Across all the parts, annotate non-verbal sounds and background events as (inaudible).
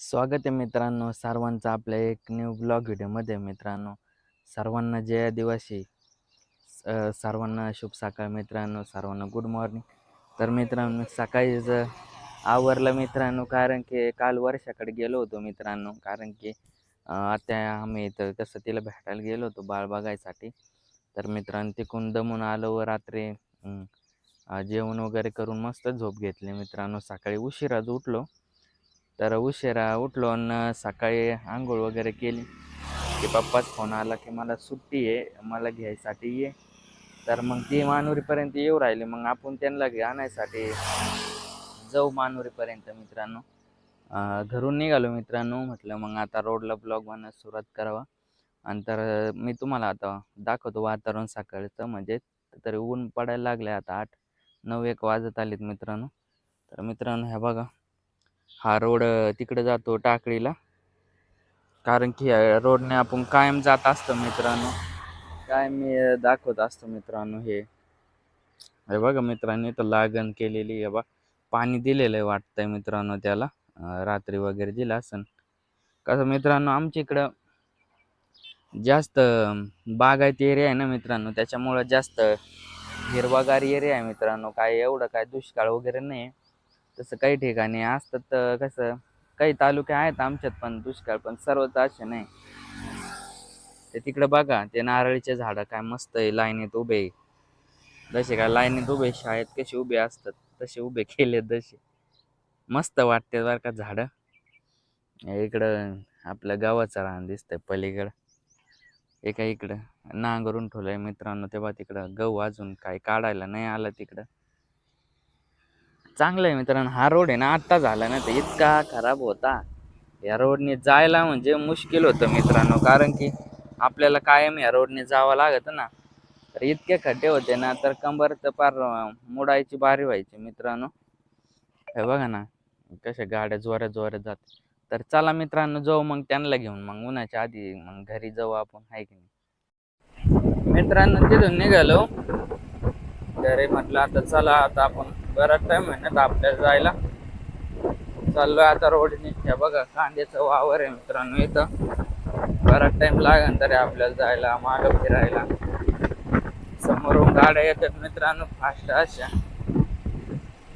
स्वागत आहे मित्रांनो सर्वांचं आपल्या एक न्यू ब्लॉग व्हिडिओमध्ये मित्रांनो सर्वांना जय आदिवासी. सर्वांना शुभ सकाळ मित्रांनो सर्वांना गुड मॉर्निंग तर मित्रांनो सकाळीच आवरलं मित्रांनो कारण की काल वर्षाकडे गेलो होतो मित्रांनो कारण की आता आम्ही इथं कसं तिला भेटायला गेलो होतो बाळ बघायसाठी. तर मित्रांनो तिकडून दमून आलो व रात्री जेवण वगैरे करून मस्त झोप घेतली मित्रांनो. सकाळी उशिराच उठलो. तर उशिरा उठलो आणि सकाळी आंघोळ वगैरे केली. की पप्पाच फोन आला की मला सुट्टी आहे मला घ्यायसाठी ये. तर मग ती मानुरीपर्यंत येऊ राहिली. मग आपण त्यांना घे आणायसाठी जाऊ मानुरीपर्यंत मित्रांनो. घरून निघालो मित्रांनो. म्हटलं मग आता रोडला ब्लॉग बनवायला सुरुवात करावा. आणि तर मी तुम्हाला आता दाखवतो वातावरण सकाळचं. म्हणजे तरी ऊन पडायला लागले आता आठ नऊ एक वाजत आलेत मित्रांनो. तर मित्रांनो ह्या बघा. हा रोड तिकडे जातो टाकळीला कारण की या रोडने आपण कायम जात असतो मित्रांनो. कायम मी दाखवत असतो मित्रांनो हे. हे बघा मित्रांनो तर लागण केलेली आहे बा. पाणी दिलेलं आहे वाटतंय मित्रांनो त्याला. रात्री वगैरे दिलं असन. कसं मित्रांनो आमच्या इकडं जास्त बागायती बागायत एरिया आहे ना मित्रांनो. त्याच्यामुळं जास्त हिरवागार एरिया आहे मित्रांनो. काय एवढं काय दुष्काळ वगैरे नाही आहे तसं काही ठिकाणी असतात तर कसं काही तालुके आहेत आमच्यात पण दुष्काळ पण सर्वच असे नाही. ते तिकडं बघा ते नारळीचे झाडं काय मस्त आहे लाईनीत उभे जसे काय लाईनीत उभे शाळेत कसे उभे असतात तसे उभे केले तसे मस्त वाटते बरं का झाडं. इकडं आपलं गावाचं रान दिसतंय पलीकडं. एका इकडं नांगरून ठेवलंय मित्रांनो तेव्हा तिकडं गहू अजून काय काढायला नाही आलं तिकडं. चांगलं आहे मित्रांनो. हा रोड आहे ना आत्ता झाला ना तर इतका खराब होता. या रोडने जायला म्हणजे मुश्किल होतं मित्रांनो. कारण की आपल्याला कायम या रोडने जावं लागतं ना. तर इतके खड्डे होते ना तर कंबर तर पार मोडायची बारी व्हायची मित्रांनो. हे बघा ना कशा गाड्या जोऱ्या जोऱ्या जात. तर चला मित्रांनो जाऊ मग त्यांना घेऊन. मग उन्हाच्या आधी मग घरी जाऊ आपण हाय की नाही? मित्रांनो तिथून निघालो. घरी म्हटलं आता चला आता आपण बराच टाइम आहे ना आपल्याला जायला. चाललोय आता रोडने हे बघा कांद्याचं वावर आहे मित्रांनो इथं. बराच टाइम लागेल तरी आपल्याला जायला मागं फिरायला. समोरून गाड्या येतात मित्रांनो फास्ट अशा.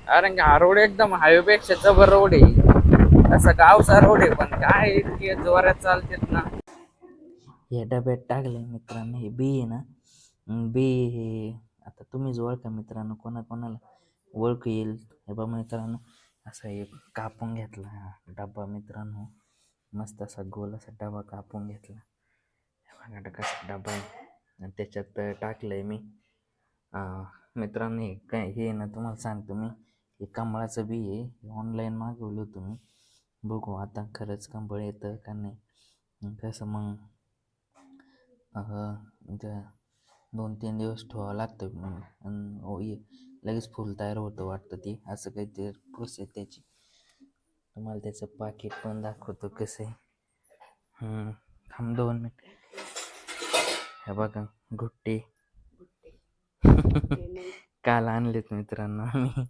कारण की हा रोड एकदम हायवेपेक्षा जबर रोड आहे. असं गावचा रोड आहे पण काय इतके जोरात चालतात ना. हे डब्यात टाकले मित्रांनो हे बी आहे ना. बी हे आता तुम्हीच ओळखा मित्रांनो कोणा कोणाला ओळख येईल. हे बा मित्रांनो असा एक कापून घेतला डबा मित्रांनो. मस्त असा गोल असा डबा कापून घेतला. बघा कसा डबा आहे. त्याच्यात टाकलं आहे मी. मित्रांनी मित्रांनो काय हे आहे ना तुम्हाला सांगतो मी. हे कमळाचं बी आहे. हे ऑनलाईन मागवलं होतं मी. बघू आता खरंच कंबळ येतं का नाही. कसं मग? त्या दोन तीन दिवस ठेवावं लागतं म्हणून. आणि ओ हो, लगेच फुल तयार होतं वाटतं ती. असं काहीतरी प्रोसेस त्याची. तुम्हाला त्याचं पाकिट पण दाखवतो कसं आहे. थांब दोन मिनिट हे बघा गुट्टे (laughs) काल आणलेत मित्रांनो आम्ही.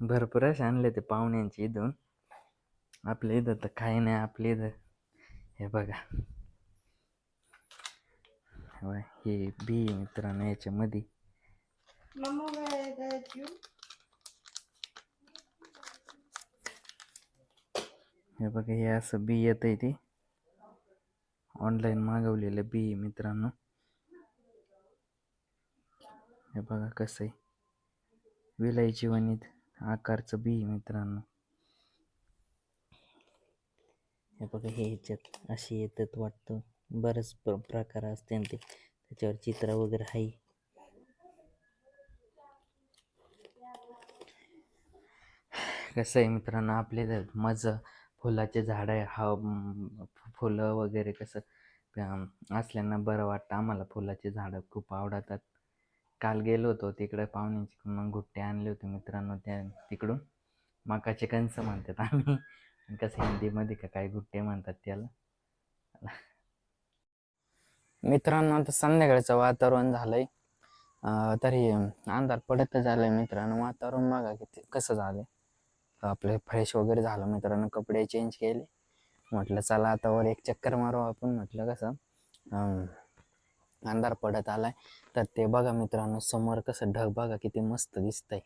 भरपूर असे आणले ते पाहुण्यांची इथून. आपल्या इथं तर काही नाही आपल्या इथं. हे बघा. हे हे बी मित्रांनो याच्यामध्ये? हे बघा हे असं बी येत आहे ते. ऑनलाईन मागवलेलं बी मित्रांनो. हे बघा कसं आहे. विलायची वणीत आकारचं बी मित्रांनो. हे बघा हे ह्याच्यात असे येतात वाटतं. बरेच प्र प्रकार असते ते त्याच्यावर चित्र वगैरे आहे. कसं आहे मित्रांनो आपले मज फुलाचे झाडं आहे हा फुलं वगैरे कसं असल्यानं बरं वाटतं. आम्हाला फुलाचे झाडं खूप आवडतात. काल गेलो होतो तिकडे पाहुण्यांची मग गुट्टे आणले होते मित्रांनो त्या तिकडून. मकाचे कंस म्हणतात आम्ही. कसं हिंदीमध्ये का काय गुट्टे म्हणतात त्याला. मित्रांनो आता संध्याकाळचं वातावरण झालंय. तरी अंधार पडत झालंय मित्रांनो. वातावरण बघा किती कसं झालंय. आपले फ्रेश वगैरे झालं मित्रांनो कपडे चेंज केले. म्हटलं चला आता वर एक चक्कर मारू आपण. म्हटलं कसं अंधार पडत आलाय. तर ते बघा मित्रांनो समोर कसं ढग बघा किती मस्त दिसतंय.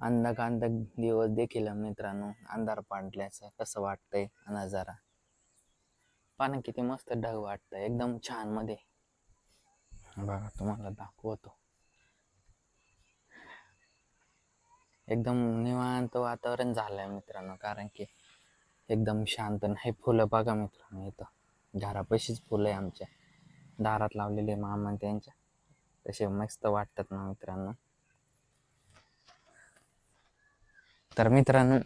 अंधक अंधक दिवस देखील मित्रांनो अंधार पाडल्याचं कसं वाटतंय नजारा. पाना किती मस्त ढग वाटतं एकदम छानमध्ये. बघा तुम्हाला दाखवतो. एकदम निवांत वातावरण झालंय मित्रांनो कारण की एकदम शांत नाही फुलं बघा मित्रांनो इथं. घरापाशीच फुलं आहे आमच्या. दारात लावलेले मामा त्यांच्या. तसे मस्त वाटतात ना मित्रांनो. तर मित्रांनो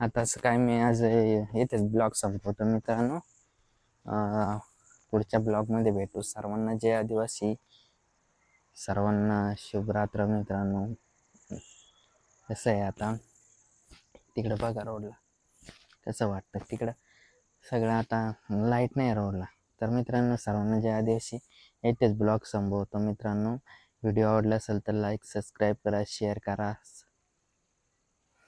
आताच काय मी आज येतेच ब्लॉग संपवतो मित्रांनो. पुढच्या ब्लॉगमध्ये भेटू. सर्वांना जय आदिवासी. सर्वांना शुभरात्र मित्रांनो. कसं आहे आता? तिकडं बघा रोडला कसं वाटतं तिकडं? सगळं आता लाइट नाही रोडला तर मित्रांनो सर्वांना जय आदिवासी. येतेच ब्लॉग संपवतो मित्रांनो. व्हिडिओ आवडला असेल तर लाईक सबस्क्राईब करा शेअर करा.